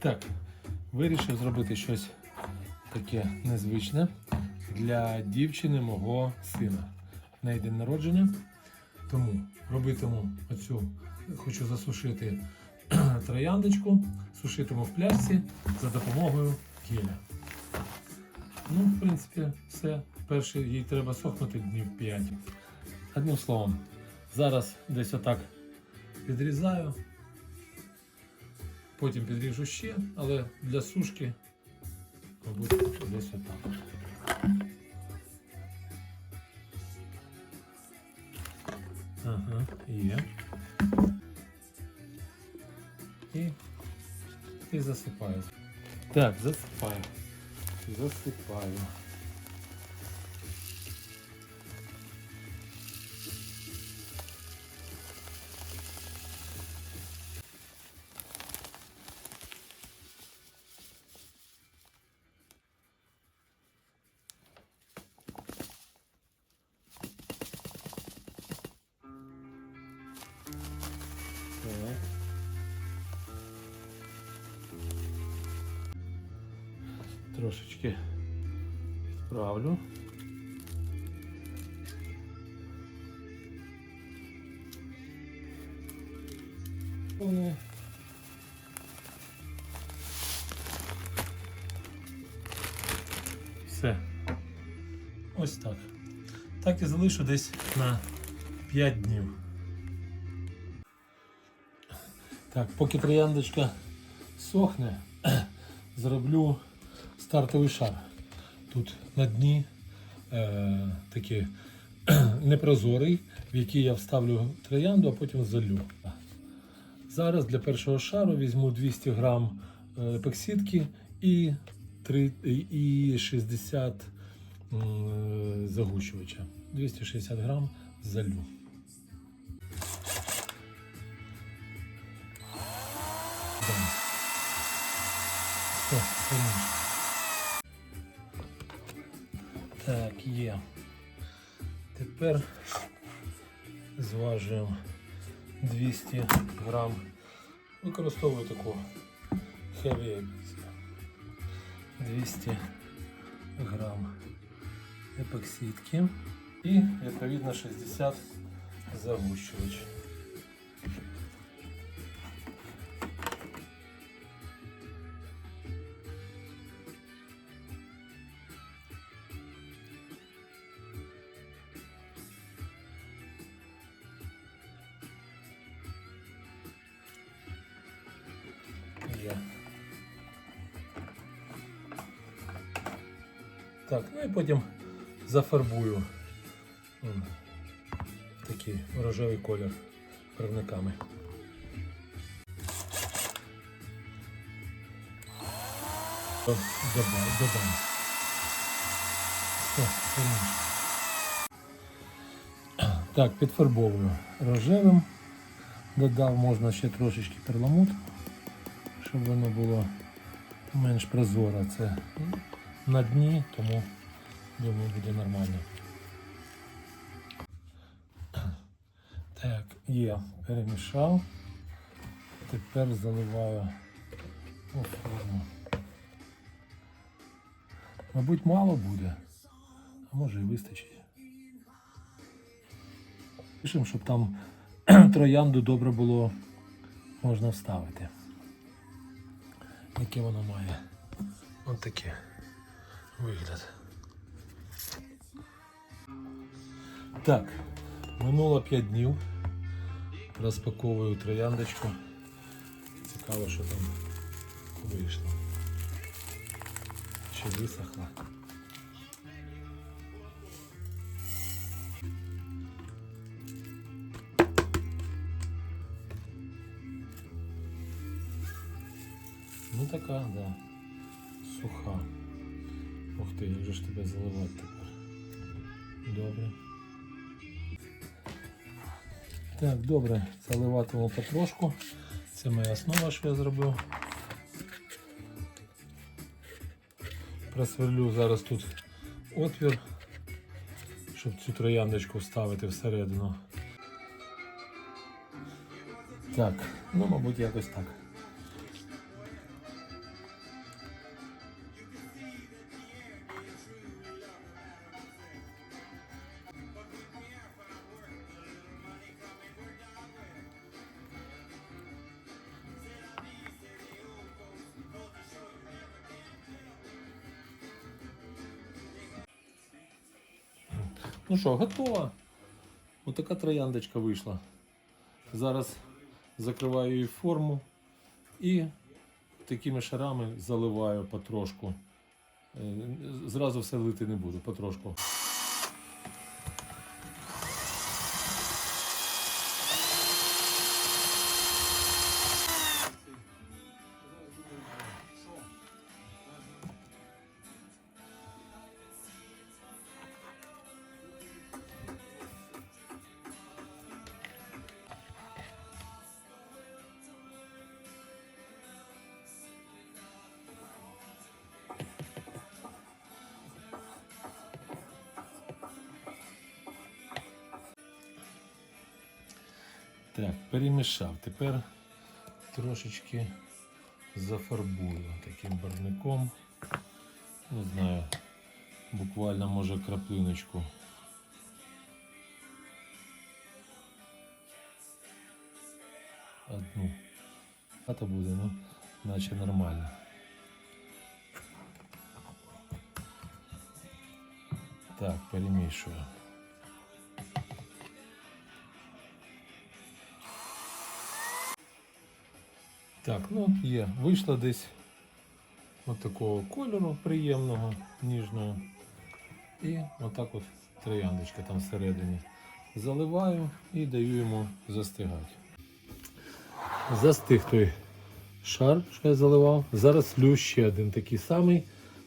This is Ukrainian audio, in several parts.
Так, вирішив зробити щось таке незвичне для дівчини мого сина. Неї день народження. Тому робитиму оцю, хочу засушити трояндочку, сушитиму в пляшці за допомогою кіля. Ну, в принципі, все. Перше їй треба сохнути днів 5. Одним словом, зараз десь отак підрізаю. Потім підріжу ще, але для сушки, мабуть, десь отак. Ага, є. І, і засипаю. Так, засипаю. Засипаю. Трошечки відправлю. Воно. Все. Ось так. Так і залишу десь на 5 днів. Так, поки трояндочка сохне, зроблю стартовий шар. Тут на дні е, такий непрозорий, в який я вставлю троянду, а потім залю. Зараз для першого шару візьму 200 грам е, епоксидки і, 3, і 60 м, загущувача. 260 грам залю. Да. Все, Є. Тепер зважуємо 200 грам. Використовую таку heavy 200 грам епоксидки і відповідно 60 загущувач. Є. Так, ну і потім зафарбую такий рожевий колір барвниками. Додам, додам. Так, підфарбовую рожевим. Додав можна ще трошечки перламут щоб воно було менш прозоре. Це на дні, тому думаю буде нормально. Так, є, перемішав. Тепер заливаю у форму. Мабуть, мало буде, а може і вистачить. Пишемо, щоб там троянду добре було можна вставити яке воно має. Ось такий вигляд. Так, минуло 5 днів. Розпаковую трояндочку. Цікаво, що там вийшло. Ще висохла. Така, да. Суха. Ух ти, як же ж тебе заливати тепер. Добре. Так, добре, заливатиму потрошку. Це моя основа, що я зробив. Просверлю зараз тут отвір, щоб цю трояндочку вставити всередину. Так, ну, мабуть, якось так. Ну що, готова. Отака трояндочка вийшла. Зараз закриваю її форму і такими шарами заливаю потрошку. Е, Зразу все лити не буду, потрошку. Так, перемішав. Тепер трошечки зафарбую таким барвником. Не знаю, буквально може краплиночку. Одну. А то буде, ну, наче нормально. Так, перемішую. Так, ну є. Вийшло десь от кольору приємного, ніжного. І отак от трояндочка там всередині. Заливаю і даю йому застигати. Застиг той шар, що я заливав. Зараз лю ще один такий самий.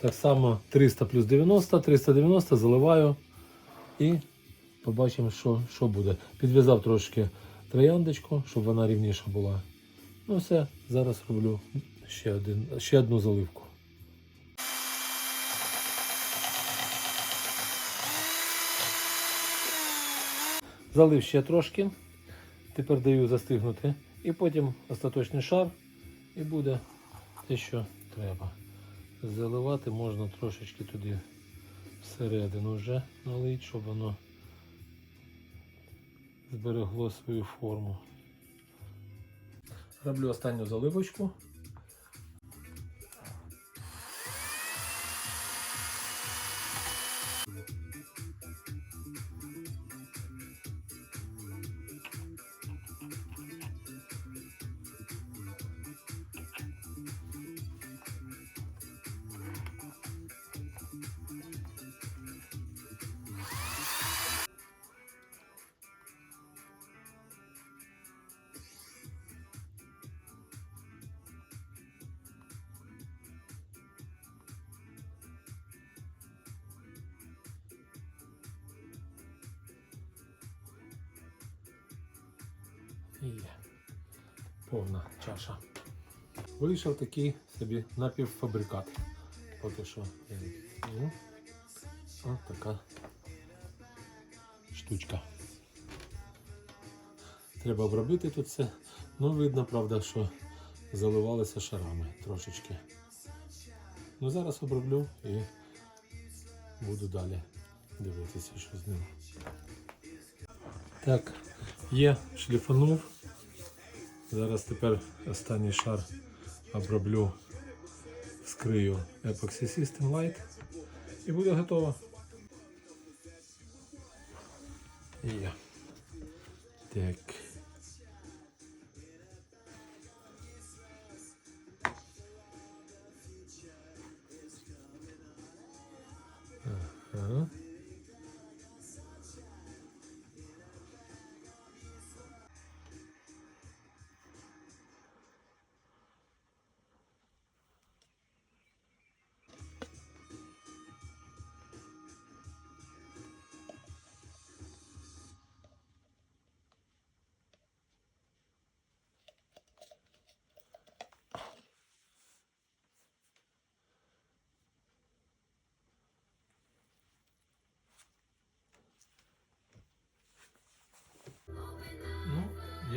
Так само 300 плюс 90, 390 заливаю і побачимо, що, що буде. Підв'язав трошки трояндочку, щоб вона рівніша була. Ну все, зараз роблю ще, один, ще одну заливку. Залив ще трошки. Тепер даю застигнути. І потім остаточний шар і буде те, що треба. Заливати можна трошечки туди всередину вже налить, щоб воно зберегло свою форму. Роблю останню заливочку. І повна чаша. Вийшов такий собі напівфабрикат. Поки що я. Ось така штучка. Треба обробити тут все. Ну, видно, правда, що заливалося шарами трошечки. Ну, зараз оброблю і буду далі дивитися, що з ним. Так, є, шліфанув. Зараз тепер останній шар оброблю, скрию Epoxy System Light і буде готово. Є. Так.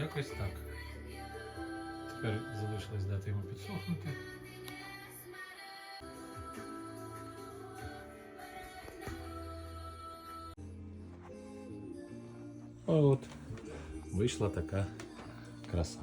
Якось так. Тепер залишилось дати йому підсохнути. А от вийшла така краса.